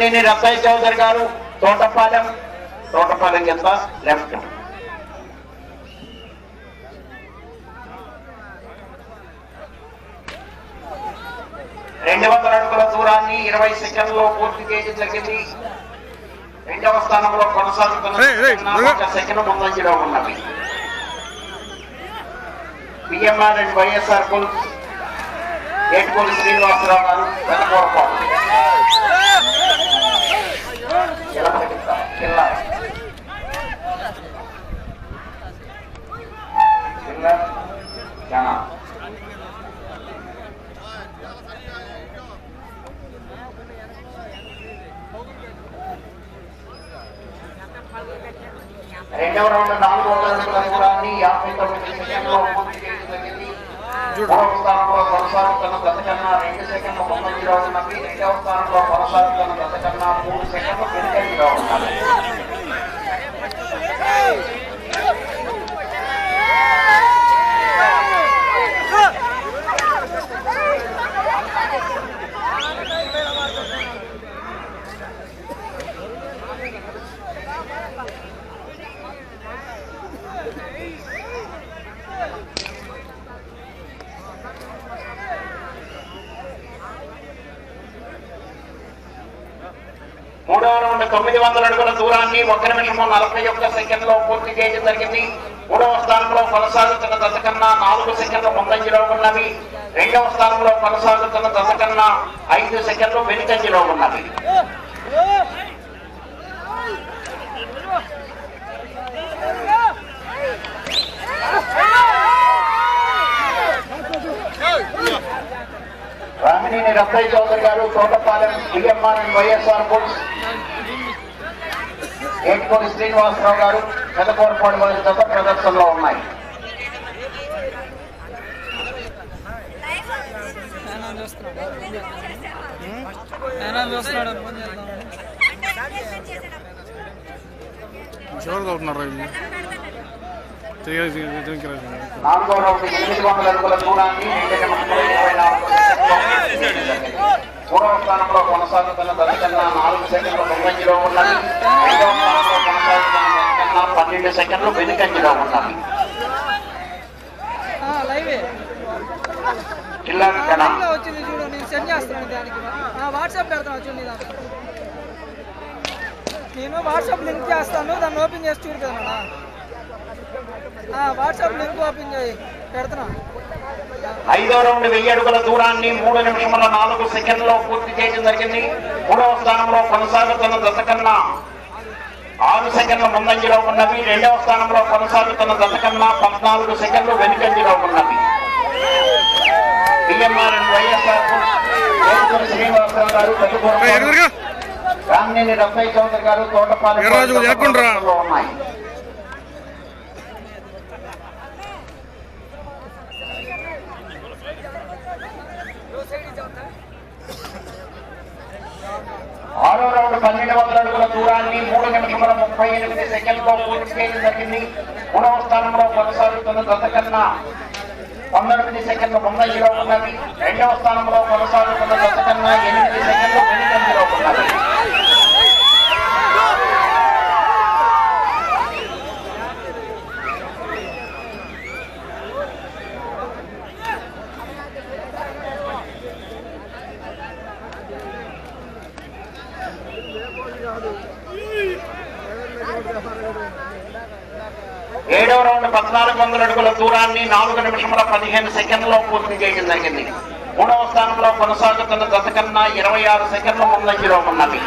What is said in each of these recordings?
రామినేని రత్తయ్య చౌదరి గారు. తోటపాలెం తోటపాలెం కింద లెఫ్ట్. రెండు వందల అడుగుల దూరాన్ని ఇరవై సెకండ్లో పూర్తి చేయడం జరిగింది రెండవ స్థానంలో కొనసాగుతున్న ఒక సెకండ్ ముందంజలో ఉన్నది. పిఎంఆర్ అండ్ వైఎస్ఆర్ కుల్ ఏటుకోలి శ్రీనివాసరావు గారు పెడతా, ఇలా. ఇలా, రెండవ రౌండ్ నాలుగు వందల యాభై తొమ్మిది సెకండ్లో పూర్తి మూడవ స్థానంలో కొనసాగుతున్న దశ కన్నా రెండు సెకండ్ల ముందంజలో ఉన్నది రెండవ స్థానంలో కొనసాగుతున్న దశ కన్నా మూడు సెకండ్లు వెనుకంజలో ఉన్నది మూడవ రౌండ్ తొమ్మిది వందల అడుగుల దూరాన్ని ఒక నిమిషము నలభై ఒక్క సెకండ్లో పూర్తి చేయడం జరిగింది. మూడవ స్థానంలో కొనసాగుతున్న దశ కన్నా నాలుగు సెకండ్లు ముందంజలో ఉన్నవి. రెండవ స్థానంలో కొనసాగుతున్న దశ కన్నా ఐదు సెకండ్లు వెనుకంజలో ఉన్నవి. Ramineni Rattaiah Chowdary garu Thotapalem DMR and YSR bulls Etukoti Srinivasarao garu Pedakurapadu వారి జత ప్రదర్శనలో ఉన్నాయి. తెలియదు నాలుగో రౌండ్ ఎనిమిది వందల అడుగుల దూరాన్ని మూడవ స్థానంలో కొనసాగుతున్న దశ కన్నా నాలుగు సెకండ్లు ముందంజలో ఉన్నది. స్థానంలో కొనసాగుతున్న దశ కన్నా పన్నెండు సెకండ్లు వెనుకంజలో ఉన్నది. జన వచ్చింది చూడు నేను సెండ్ దానికి. ఆ, వాట్సాప్ పెడతాను నేను వాట్సాప్ లింక్ చేస్తాను దాన్ని ఓపెన్ చేసి చూడు కదా. వాట్సాప్ లింక్ ఓపెన్ చేయి. పెడుతున్నా ఐదో రౌండ్ వెయ్యి అడుగుల దూరాన్ని మూడు నిమిషముల నాలుగు సెకండ్లో పూర్తి చేయడం జరిగింది. మూడవ స్థానంలో కొనసాగుతున్న దశ కన్నా ఆరు సెకండ్ల ముందంజలో ఉన్నవి. రెండవ స్థానంలో కొనసాగుతున్న దశ కన్నా పద్నాలుగు సెకండ్లు వెనుకంజలో ఉన్నవి. పిఎంఆర్ అండ్ వైఎస్ఆర్ ఏడుగురు శ్రీనివాసరావు గారు రామినేని రత్తయ్య చౌదరి గారు తోటపాలెం ఉన్నాయి. ఆరో రౌండ్ పన్నెండు వందల అడుగుల దూరాన్ని మూడు నిమిషముల ముప్పై ఎనిమిది సెకండ్లో పూర్తి చేయడం జరిగింది. మూడవ స్థానంలో కొనసాగుతున్న దశ కన్నా పంతొమ్మిది సెకండ్ల ముందంజలో ఉన్నది. రెండవ స్థానంలో కొనసాగుతున్న దశ కన్నా ఎనిమిది సెకండ్లు వెనుకంజలో ఉన్నది ఏడవ రౌండ్ పద్నాలుగు వందల అడుగుల దూరాన్ని నాలుగు నిమిషముల పదిహేను సెకండ్లో పూర్తి చేయడం జరిగింది. మూడవ స్థానంలో కొనసాగుతున్న దశ కన్నా ఇరవై ఆరు సెకండ్లు ముందంజలో ఉన్నవి.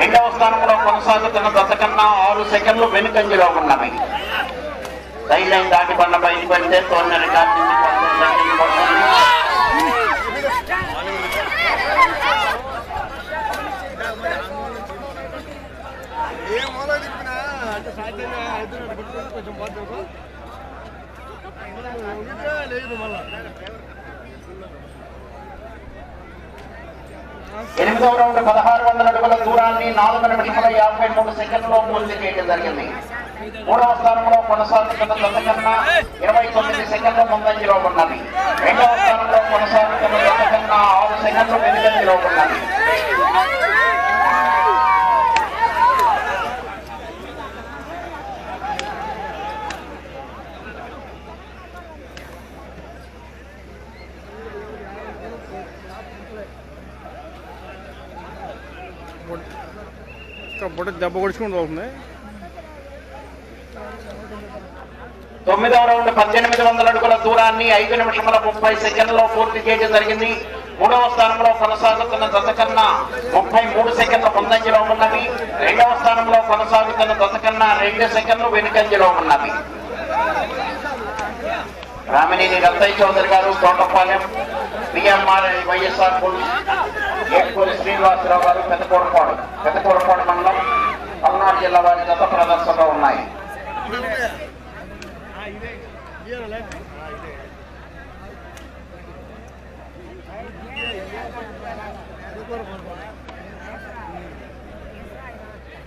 రెండవ స్థానంలో కొనసాగుతున్న దశ కన్నా ఆరు సెకండ్లు వెనుకంజలో ఉన్నవి. రైల్ లైన్ దాటి బండ బయటకు వెళ్తే తొమ్మిది రికార్డు నుంచి పంతొమ్మిది సెకండ్లు పడుతుంది. ఏం మొదలు తిప్పినా అంటే సాధ్యంగా ఎదురు గుర్తుపెట్టి కొంచెం పోతావు లేదు మళ్ళా ఎనిమిదవ రౌండ్ పదహారు వందల అడుగుల దూరాన్ని నాలుగు నిమిషముల యాభై మూడు సెకండ్లో పూర్తి చేయడం జరిగింది. మూడవ స్థానంలో కొనసాగుతున్న దశ కన్నా ఇరవై తొమ్మిది సెకండ్ల ముందంజలో ఉన్నది. రెండవ స్థానంలో కొనసాగుతున్న దశ కన్నా ఆరు సెకండ్లు వెనుకంజలో ఉన్నది. కూడా దెబ్బ కొడుచుకుంటూ అవుతుంది తొమ్మిదవ రౌండ్ పద్దెనిమిది వందల అడుగుల దూరాన్ని ఐదు నిమిషముల ముప్పై సెకండ్లో పూర్తి చేయడం జరిగింది. మూడవ స్థానంలో కొనసాగుతున్న దశ కన్నా ముప్పై మూడు సెకండ్లు ముందంజలో ఉన్నవి. రెండవ స్థానంలో కొనసాగుతున్న దశ కన్నా రెండు సెకండ్లు వెనుకంజలో ఉన్నవి. Ramineni Rattaiah Chowdary garu Thotapalem PMR YSR police Edukori Srinivasarao garu పెద్ద కోట్పాడు మండలం పల్నాడు జిల్లా వారి గత ప్రదర్శనలో ఉన్నాయి.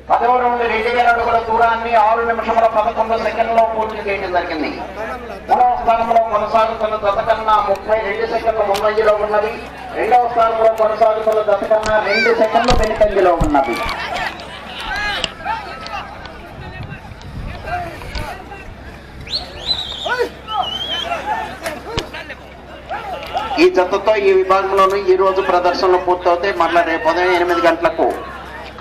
పదవ నుండి రెండు వేల అడుగుల దూరాన్ని ఆరు నిమిషముల పదకొండు సెకండ్లో పూర్తి చేయడం జరిగింది. మూడవ స్థానంలో కొనసాగుతున్న దశ కన్నా ముప్పై రెండు సెకండ్ల ముందంజలో ఉన్నది. రెండవ స్థానంలో కొనసాగుతున్న దశ కన్నా రెండు సెకండ్లు వెనుకంజలో ఉన్నది. ఈ జతతో ఈ విభాగంలోనూ ఈ రోజు ప్రదర్శనలు పూర్తవుతాయి. మళ్ళీ రేపు ఉదయం ఎనిమిది గంటలకు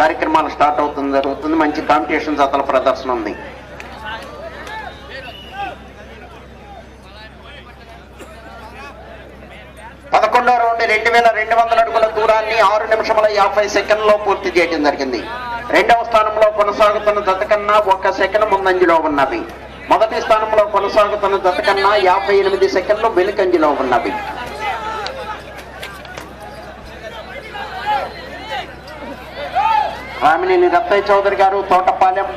కార్యక్రమాలు స్టార్ట్ అవుతుంది జరుగుతుంది. మంచి కాంపిటీషన్ జతల ప్రదర్శన ఉంది. పదకొండో రౌండ్ రెండు వేల రెండు వందల అడుగుల దూరాన్ని ఆరు నిమిషముల యాభై సెకండ్లో పూర్తి చేయడం జరిగింది. రెండవ స్థానంలో కొనసాగుతున్న జత కన్నా ఒక్క సెకండ్ ముందంజలో ఉన్నవి. మొదటి స్థానంలో కొనసాగుతున్న జత కన్నా యాభై ఎనిమిది సెకండ్లు వెనుకంజలో ఉన్నవి. రామినేని దత్తయ్య చౌదరి గారు తోటపాలెం.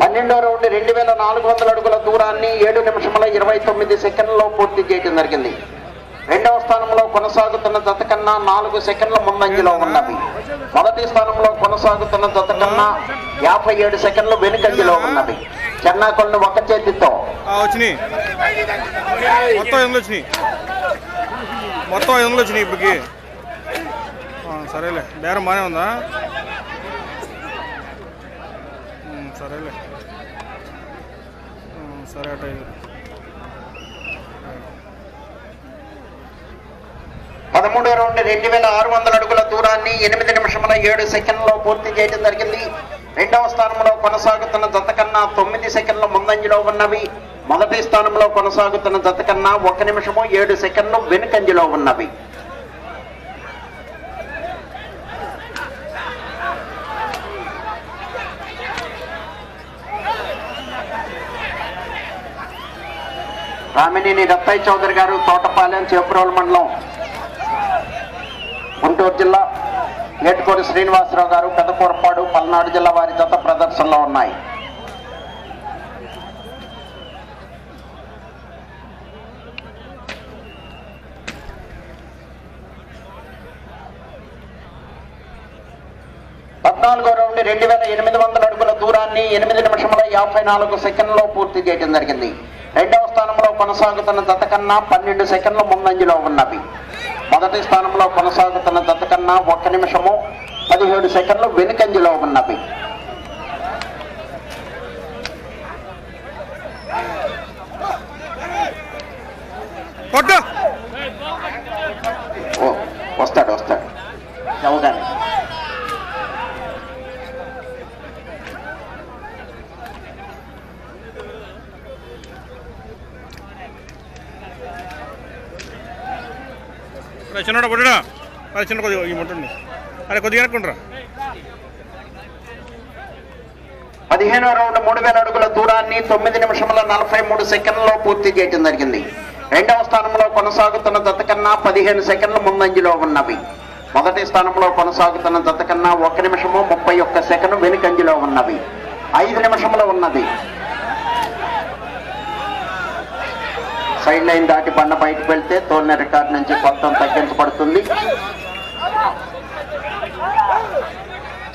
పన్నెండో రౌండ్ రెండు వేల నాలుగు వందల అడుగుల దూరాన్ని ఏడు నిమిషముల ఇరవై తొమ్మిది సెకండ్లో పూర్తి చేయడం జరిగింది. రెండవ స్థానంలో కొనసాగుతున్న జత కన్నా నాలుగు సెకండ్ల ముందంజలో ఉన్నవి. మొదటి స్థానంలో కొనసాగుతున్న జత కన్నా యాభై ఏడు సెకండ్లు వెనుకంజలో ఉన్నవి. చెన్నాకొల్లు ఒక చేతితో. వచ్చినాయి. మొత్తం ఎందులో మొత్తం వచ్చినాయి ఇప్పటికి? సరేలే. బేరం బాగానే ఉందా? సరేలే. సరే అటు పదమూడో రౌండ్ రెండు వేల ఆరు వందల అడుగుల దూరాన్ని ఎనిమిది నిమిషముల ఏడు సెకండ్లో పూర్తి చేయడం జరిగింది. రెండవ స్థానంలో కొనసాగుతున్న జత కన్నా తొమ్మిది సెకండ్ల ముందంజలో ఉన్నవి. మొదటి స్థానంలో కొనసాగుతున్న జత కన్నా ఒక నిమిషము ఏడు సెకండ్లు వెనుకంజలో ఉన్నవి. రామినేని రత్తయ్య చౌదరి గారు తోటపాలెం చేపురోలు మండలం గుంటూరు జిల్లా ఏటుకోరి శ్రీనివాసరావు గారు పెదకూరపాడు పల్నాడు జిల్లా వారి జత ప్రదర్శనలో ఉన్నాయి. పద్నాలుగో రౌండ్ రెండు వేల ఎనిమిది వందల అడుగుల దూరాన్ని ఎనిమిది నిమిషముల యాభై నాలుగు సెకండ్లో పూర్తి చేయడం జరిగింది. రెండవ స్థానంలో కొనసాగుతున్న జత కన్నా పన్నెండు సెకండ్ల ముందంజలో ఉన్నవి. మొదటి స్థానంలో కొనసాగుతున్న జత కన్నా ఒక్క నిమిషము పదిహేడు సెకండ్లు వెనుకంజలో ఉన్నవి. అది చిన్న కొద్దిగా ఈ అరే కొద్దిగా అనుకుంటారా పదిహేనో రౌండ్ మూడు వేల అడుగుల దూరాన్ని తొమ్మిది నిమిషముల నలభై మూడు సెకండ్లలో పూర్తి చేయడం జరిగింది. రెండవ స్థానంలో కొనసాగుతున్న జత కన్నా పదిహేను సెకండ్ల ముందంజలో ఉన్నవి. మొదటి స్థానంలో కొనసాగుతున్న జత కన్నా ఒక నిమిషము ముప్పై ఒక్క సెకండ్ వెనుకంజలో ఉన్నవి. ఐదు నిమిషములు ఉన్నది. సైడ్ లైన్ దాటి బండ బయటకు వెళ్తే తోలిన రికార్డ్ నుంచి మొత్తం తగ్గించబడుతుంది.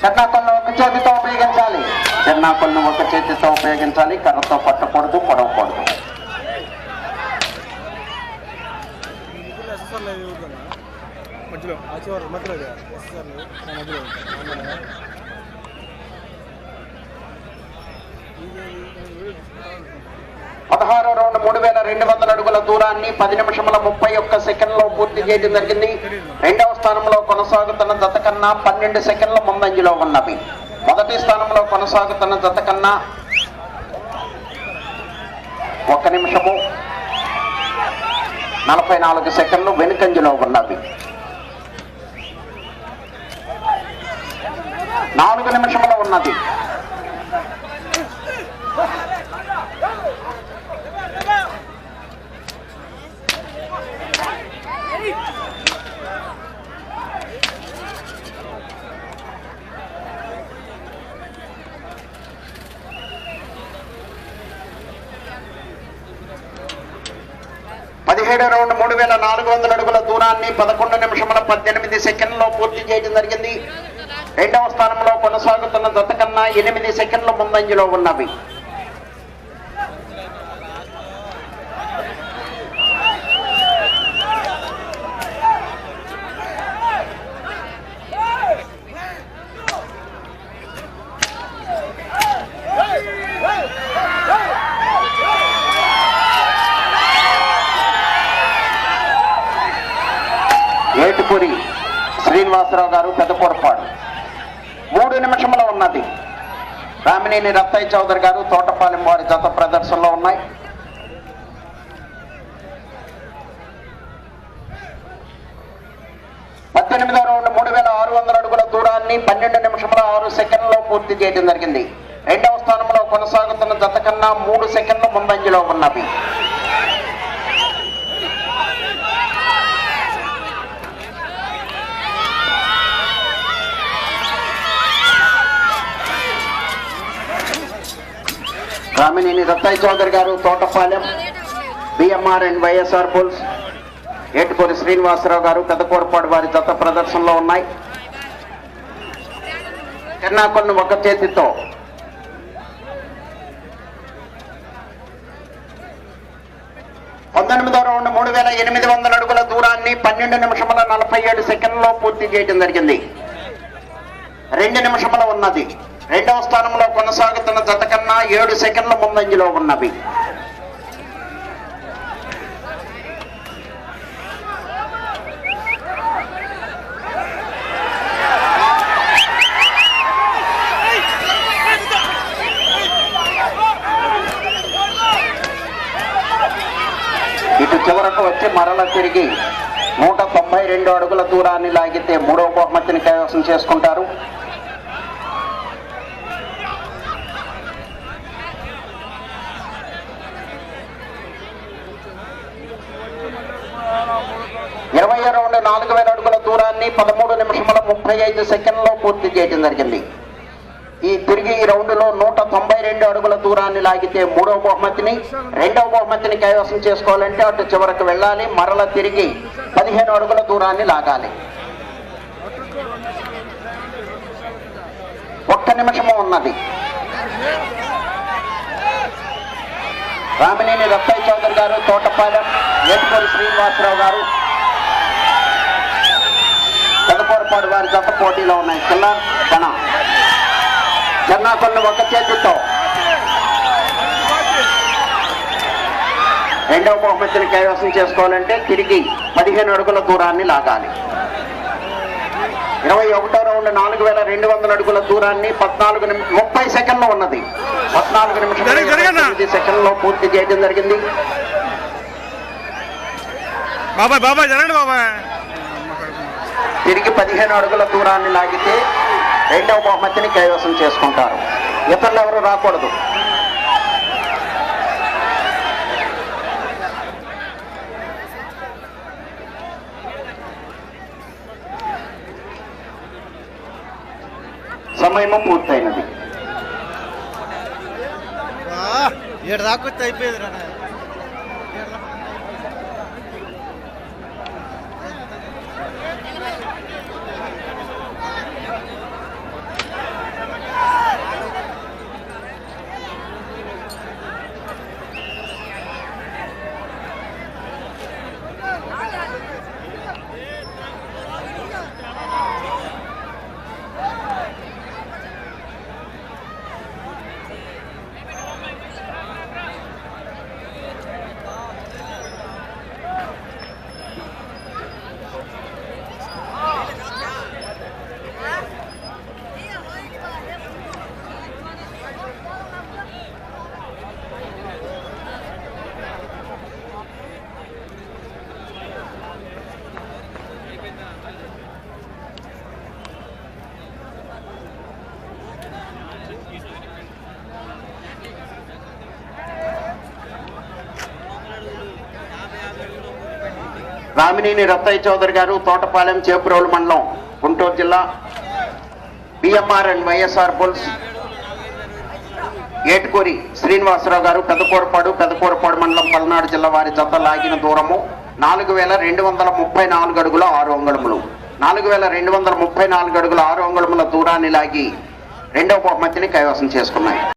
చిన్నకొల్లు ఒక చేతితో ఉపయోగించాలి. చిన్నకొల్లు ఒక చేతితో ఉపయోగించాలి. కర్రతో పట్టకూడదు పొడవకూడదు. పదహారో రౌండ్ మూడు వేల రెండు వందల అడుగుల దూరాన్ని పది నిమిషముల ముప్పై ఒక్క సెకండ్లో పూర్తి చేయడం జరిగింది. రెండవ స్థానంలో కొనసాగుతున్న జత కన్నా పన్నెండు సెకండ్ల ముందంజలో ఉన్నవి. మొదటి స్థానంలో కొనసాగుతున్న జత కన్నా ఒక్క నిమిషము నలభై నాలుగు సెకండ్లు వెనుకంజలో ఉన్నవి. నాలుగు నిమిషంలో ఉన్నది. పదిహేడు రౌండ్ మూడు వేల నాలుగు వందల అడుగుల దూరాన్ని పదకొండు నిమిషముల పద్దెనిమిది సెకండ్లో పూర్తి చేయడం జరిగింది. రెండవ స్థానంలో కొనసాగుతున్న జత కన్నా ఎనిమిది సెకండ్ల ముందంజలో ఉన్నవి. ఏటుపూరి శ్రీనివాసరావు గారు పెద్దపొరపాడు మూడు నిమిషంలో ఉన్నది. రామినేని రత్తయ్య చౌదరి గారు తోటపాలెం వారి జత ప్రదర్శనలో ఉన్నాయి. పద్దెనిమిదో రౌండ్ మూడు వేల ఆరు వందల అడుగుల దూరాన్ని పన్నెండు నిమిషముల ఆరు సెకండ్లో పూర్తి చేయడం జరిగింది. రెండవ స్థానంలో కొనసాగుతున్న జత కన్నా మూడు సెకండ్లు ముందంజలో ఉన్నవి. Ramineni Rattaiah Chowdary garu Thotapalem BMR and YSR bulls Etukuri Srinivasarao garu Peddakurapadu వారి జత ప్రదర్శనలో ఉన్నాయి. చెన్నాకొన్ను ఒక చేతితో. పంతొమ్మిదో రౌండ్ మూడు వేల ఎనిమిది వందల అడుగుల దూరాన్ని పన్నెండు నిమిషముల నలభై ఏడు సెకండ్లో పూర్తి చేయడం జరిగింది. రెండు నిమిషముల ఉన్నది. రెండవ స్థానంలో కొనసాగుతున్న జత కన్నా ఏడు సెకండ్ల ముందంజలో ఉన్నవి. ఇటు చివరకు వచ్చి మరల తిరిగి నూట తొంభై రెండు అడుగుల దూరాన్ని లాగితే మూడవ బహుమతిని కైవసం చేసుకుంటారు ఇరవై రౌండ్ నాలుగు వేల అడుగుల దూరాన్ని పదమూడు నిమిషముల ముప్పై ఐదు సెకండ్లో పూర్తి చేయడం జరిగింది. ఈ తిరిగి ఈ రౌండ్లో నూట తొంభై రెండు అడుగుల దూరాన్ని లాగితే మూడవ బహుమతిని రెండవ బహుమతిని కైవసం చేసుకోవాలంటే అటు చివరకు వెళ్ళాలి మరల తిరిగి పదిహేను అడుగుల దూరాన్ని లాగాలి. ఒక్క నిమిషము ఉన్నది. రామినేని రత్తయ్య చౌదరి గారు తోటపాలెం ఏటుకోరి శ్రీనివాసరావు గారు పెదపూరపాడు వారి జత పోటీలో ఉన్నాయి. చిన్న ఘన చిన్న కొన్ని ఒక చేతితో. రెండవ బహుమతిని కైవసం చేసుకోవాలంటే తిరిగి పదిహేను అడుగుల దూరాన్ని లాగాలి. ఇరవై ఒకటో రౌండ్ నాలుగు వేల రెండు వందల అడుగుల దూరాన్ని పద్నాలుగు నిమి- ముప్పై సెకండ్లు ఉన్నది. పద్నాలుగు? ఎనిమిది సెకండ్లో పూర్తి చేయడం జరిగింది. బాబాయ్ బాబాయ్ జరగండి బాబాయ్. తిరిగి పదిహేను అడుగుల దూరాన్ని లాగితే రెండవ బహుమతిని కైవసం చేసుకుంటారు. ఇతరులు ఎవరు రాకూడదు. సమయము పూర్తయినది. ఏడు దాకా అయిపోయింది రామినేని రత్తయ్య చౌదరి గారు తోటపాలెం చేపురోలు మండలం గుంటూరు జిల్లా BMR and YSR bulls Etukuri Srinivasarao garu Pedakurapadu Pedakurapadu మండలం పల్నాడు జిల్లా వారి జత లాగిన దూరము నాలుగు వేల రెండు వందల ముప్పై నాలుగు అడుగుల ఆరు అంగుళములు. నాలుగు వేల రెండు వందల ముప్పై నాలుగు అడుగుల ఆరు అంగుళముల దూరాన్ని లాగి రెండవ బహుమతిని కైవసం చేసుకున్నాయి.